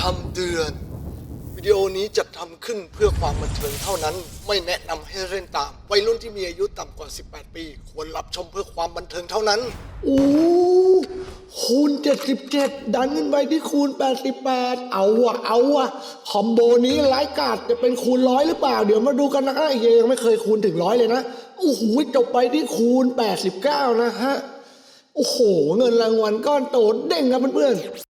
คำเตือน วิดีโอนี้จัดทำขึ้นเพื่อความบันเทิงเท่านั้น ไม่แนะนำให้เล่นตาม วัยรุ่นที่มีอายุต่ำกว่า 18 ปี ควรรับชมเพื่อความบันเทิงเท่านั้น โอ้คูณ 77 ดันขึ้นไปที่คูณ 88 เอาวะเอาวะคอมโบนี้ไร้กาดจะเป็นคูณร้อยหรือเปล่า เดี๋ยวมาดูกันนะฮะเฮียยังไม่เคยคูณถึงร้อยเลยนะโอ้โหจบไปที่คูณ 89 นะฮะ โอ้โห เงินรางวัลก้อนโตเด้งครับเพื่อนๆ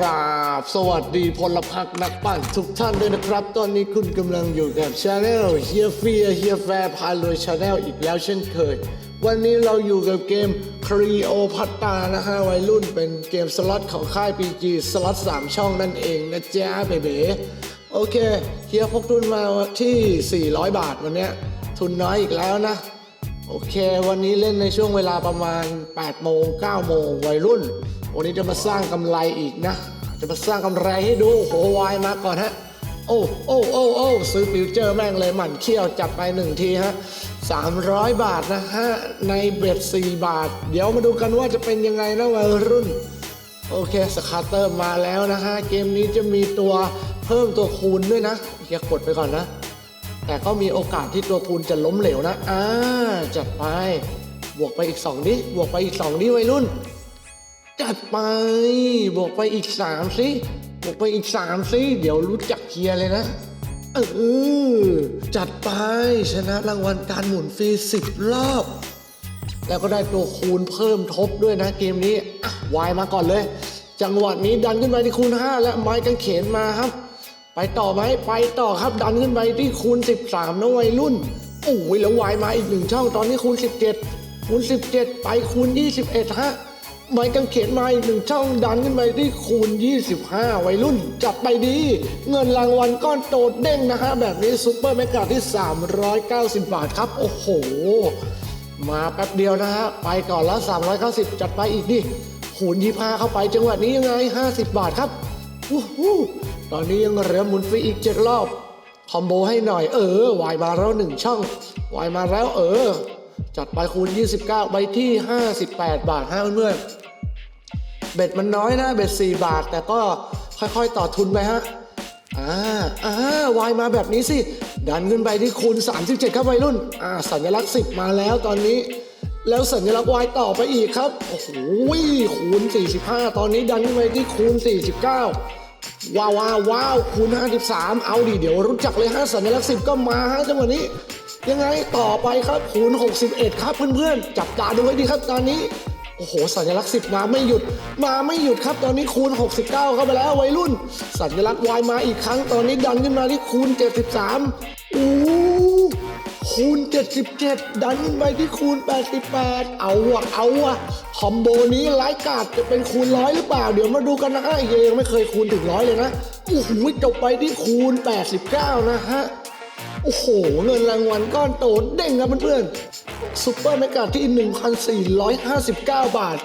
ราบ สวัสดีพลพรรคนักปั่นทุกท่านด้วยนะครับ ตอนนี้คุณกำลังอยู่กับชาแนลเฮียเฟียเฮียแฟร์พาเลยชาแนลอีกแล้วเช่นเคย วันนี้เราอยู่กับเกมครีโอพัตตานะฮะวัยรุ่นเป็นเกมสล็อตของค่าย PG สล็อต3 ช่องนั่นเองนะจ๊ะเบ๋โอเคเฮียพกทุนมาที่ 400 บาทวันนี้ทุนน้อยอีกแล้วนะ โอเค วันนี้เล่นในช่วงเวลาประมาณ8โมง9โมงวัยรุ่น วันนี้จะมาสร้างกำไรอีกนะ จะมาสร้างกำไรให้ดูโหวายมาก่อนฮะ โอ้โอ้โอ้โอ้ซื้อฟิวเจอร์แม่งเลยหมั่นเขี้ยวจัดไปหนึ่งทีฮะ300 บาทนะฮะ ในเบ็ด4บาท เดี๋ยวมาดูกันว่าจะเป็นยังไงนะวัยรุ่น โอเคสคาเตอร์มาแล้วนะฮะ เกมนี้จะมีตัวเพิ่มตัวคูณด้วยนะอย่ากดไปก่อนนะ แต่ก็มีโอกาสที่ตัวคูณจะล้มเหลวนะอ่าจัดไป บวกไปอีกสองดิ บวกไปอีกสองดิวัยรุ่น จัดไปบวกไปอีกสามสิบวกไปอีกสามสิเดี๋ยวรู้จักเคียร์เลยนะ เออ จัดไปชนะรางวัลการหมุนฟรีสิบรอบ แล้วก็ได้ตัวคูณเพิ่มทบด้วยนะเกมนี้อะวายมาก่อนเลย จังหวะนี้ดันขึ้นไปที่คูณ 5 และไม้กางเขนมาครับ ไปต่อไหมไปต่อครับ ดันขึ้นไปที่คูณ 13นะวัยรุ่นโอ้ยแล้ววายมาอีกหนึ่งช่องตอนนี้คูณ 17คูณ 17 ไปคูณ 21ฮะ ไม้กางเขนมาอีกหนึ่งช่องดันขึ้นไปที่คูณ 25 วัยรุ่น จับไปดี เงินรางวัลก้อนโตเด้งนะฮะ แบบนี้ซุปเปอร์แมกกาที่ 390 บาทครับ โอ้โห มาแป๊บเดียวนะฮะ ไปก่อนแล้ว390 จัดไปอีกดิคูณ25 เข้าไปจังหวะนี้ยังไง 50 บาทครับวู้ฮู้ตอนนี้ยังเหลือหมุนฟรีอีก 7 รอบ คอมโบให้หน่อยเออวายมาแล้ว1ช่องวายมาแล้วเออ จัดไปคูณ 29 ไปที่ 58 บาทฮะเพื่อนๆเบ็ดมันน้อยนะเบ็ด 4 บาท แต่ก็ค่อยๆต่อทุนไปฮะอ่าอ่าวายมาแบบนี้สิ ดันขึ้นไปที่คูณ 37 ครับวัยรุ่น อ่า สัญลักษณ์ 10 มาแล้วตอนนี้ แล้วสัญลักษณ์วายต่อไปอีกครับ โอ้โหคูณ 45 ตอนนี้ดันขึ้นไปที่คูณ 49 ว้าวว้าวว้าวคูณ 53 เอาดิเดี๋ยวรู้จักเลยฮะสัญลักษณ์ 10 ก็มาฮะจังหวะนี้ ยังไงต่อไปครับคูณ61 ครับเพื่อนๆ จับตาดูให้ดีครับตอนนี้ โอ้โห สัญลักษณ์ 10 มาไม่หยุด มาไม่หยุดครับตอนนี้คูณ 69 เข้าไปแล้ววัยรุ่น สัญลักษณ์ Y มาอีกครั้งตอนนี้ดันขึ้นมาที่คูณ 73อู้คูณ 77 ดันขึ้นไปที่คูณ 88 เอาวะเอาวะคอมโบนี้ไร้ายกาดจะเป็นคูณร้อยหรือเปล่า เดี๋ยวมาดูกันนะฮะยังไม่เคยคูณถึงร้อยเลยนะโอ้โหจบไปที่คูณ 89 นะฮะ โอ้โห เงินรางวัลก้อนโตเด้งครับเพื่อนๆซุปเปอร์แมกกาที่ 1,459 บาท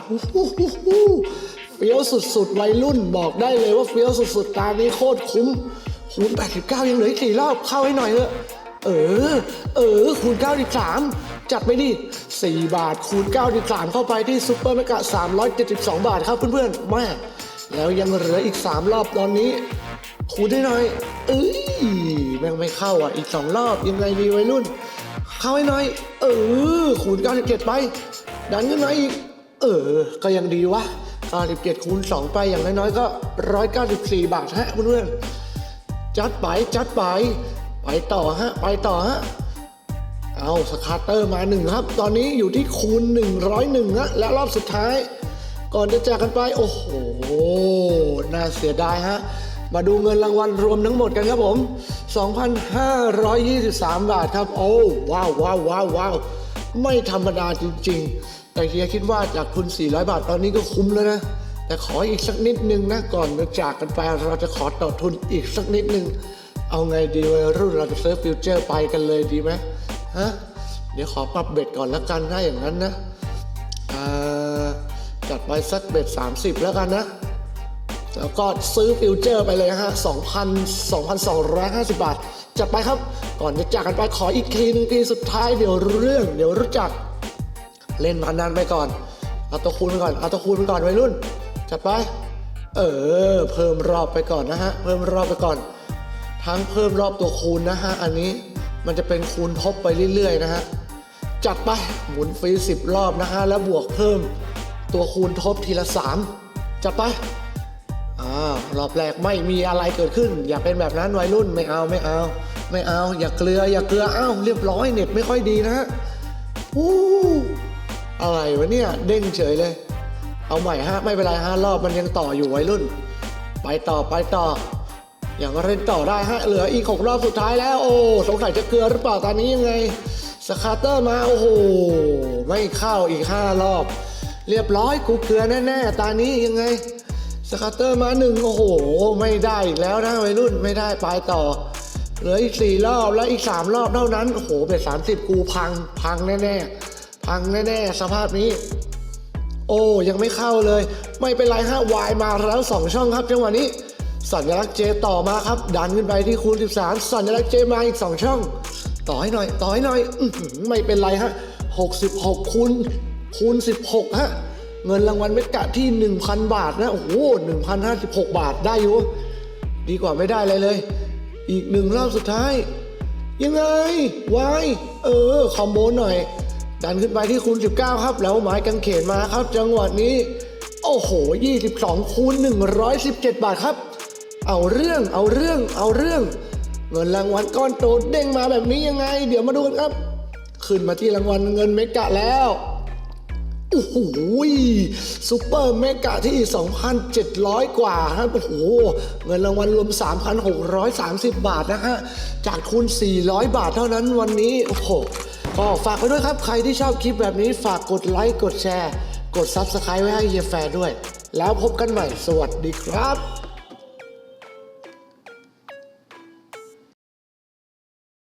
เฟี้ยวสุดๆ วัยรุ่นบอกได้เลยว่าเฟี้ยวสุดๆ ตานี้โคตรคุ้มคูณ89 ยังเหลืออีกสี่รอบเข้าให้หน่อยเถอะเออ เออ คูณ93 จัดไปดิ 4 บาท คูณ93 เข้าไปที่ซุปเปอร์แมกกา372 บาทครับเพื่อนๆแม่แล้วยังเหลืออีก 3 รอบตอนนี้ คูณให้หน่อย เอ้ยแม่งไม่เข้าอะ อีกสองรอบยังไงดีวัยรุ่น เข้าให้หน่อย เออคูณ97ไป ดันขึ้นมาอีก เออ ก็ยังดีวะ97คูณ2ไปอย่างน้อยๆก็194บาทฮะเพื่อนๆจัดไปจัดไป ไปต่อฮะ ไปต่อฮะเอาสคาร์เตอร์มาหนึ่งครับ ตอนนี้อยู่ที่คูณ 101ฮะและรอบสุดท้าย ก่อนจะจากกันไป โอ้โห น่าเสียดายฮะ มาดูเงินรางวัลรวมทั้งหมดกันครับผม 2,523 บาทครับ โอ้ว้าวว้าวว้าวว้าวไม่ธรรมดาจริง ๆ แต่เฮียคิดว่าจากทุน 400 บาทตอนนี้ก็คุ้มแล้วนะ แต่ขออีกสักนิดนึงนะก่อนจะจากกันไปเราจะขอต่อทุนอีกสักนิดนึง เอาไงดีวัยรุ่นเราจะเซิร์ฟฟิวเจอร์ไปกันเลยดีไหมฮะเดี๋ยวขอปรับเบ็ดก่อนและกันถ้าอย่างนั้นนะจัดไปสักเบ็ด30 แล้วกันนะ แล้วก็ซื้อฟิวเจอร์ไปเลยฮะ2,000 2,250 บาท จัดไปครับ ก่อนจะจากกันไปขออีกทีนึงทีสุดท้ายเดี๋ยวเรื่อง เดี๋ยวรู้จัก เล่นพนันไปก่อน เอาตัวคูณไปก่อน เอาตัวคูณไปก่อนวัยรุ่น จัดไป เออ เพิ่มรอบไปก่อนนะฮะ เพิ่มรอบไปก่อน ทั้งเพิ่มรอบตัวคูณนะฮะ อันนี้มันจะเป็นคูณทบไปเรื่อยๆนะฮะ จัดไป หมุนฟรีสิบรอบนะฮะ แล้วบวกเพิ่มตัวคูณทบทีละสามจัดไป รอบแรกไม่มีอะไรเกิดขึ้น อย่าเป็นแบบนั้นวัยรุ่นไม่เอาไม่เอา ไม่เอา อย่าเกลืออย่าเกลืออ้าวเรียบร้อยเน็ตไม่ค่อยดีนะฮะอู้อะไรวะเนี่ยเด้งเฉยเลย เอาใหม่ฮะไม่เป็นไรฮะรอบมันยังต่ออยู่วัยรุ่น ไปต่อไปต่ออย่างเล่นต่อได้ฮะเหลืออีกหกรอบสุดท้ายแล้วโอ้สงสัยจะเกลือหรือเปล่าตอนนี้ยังไงสคาเตอร์มาโอ้โหไม่เข้าอีกห้ารอบ เรียบร้อยกูเกลือแน่ๆตอนนี้ยังไง สคัตเตอร์มาหนึ่งโอ้โห ไม่ได้อีกแล้วนะวัยรุ่นไม่ได้ไปต่อ เหลืออีกสี่รอบแล้วอีกสามรอบเท่านั้น โอ้โหเป็นสามสิบกูพัง พังแน่ๆ พังแน่ๆ สภาพนี้ โอ้ยังไม่เข้าเลย ไม่เป็นไรฮะวายมาแล้วสองช่องครับจังหวะนี้ สัญลักษณ์เจต่อมาครับ ดันขึ้นไปที่คูณ13 สัญลักษณ์เจมาอีก2ช่อง ต่อให้หน่อย ต่อให้หน่อยอื้อหือไม่เป็นไรฮะ66คูณคูณ16ฮะ เงินรางวัลเมกะที่ 1,000 บาทนะ โอ้โห1,056 บาทได้อยู่ ดีกว่าไม่ได้อะไรเลย อีกหนึ่งรอบสุดท้าย ยังไงวายเออ คอมโบหน่อย ดันขึ้นไปที่คูณ 19 ครับ แล้วไม้กางเขนมาครับ จังหวะนี้ โอ้โห 22 คูณ 117 บาทครับ เอาเรื่องเอาเรื่องเอาเรื่อง เงินรางวัลก้อนโตเด้งมาแบบนี้ยังไง เดี๋ยวมาดูกันครับ ขึ้นมาที่รางวัลเงินเมกะแล้ว โอ้โหซูเปอร์เมกะที่ 2,700 กว่าฮะโอ้โห เงินรางวัลรวม 3,630 บาทนะฮะ จากคูณ400 บาทเท่านั้นวันนี้ โอ้โห ก็ฝากไปด้วยครับ ใครที่ชอบคลิปแบบนี้ฝากกดไลค์ กดแชร์ กด Subscribe ไว้ให้เฮียแฟร์ด้วย แล้วพบกันใหม่ สวัสดีครับ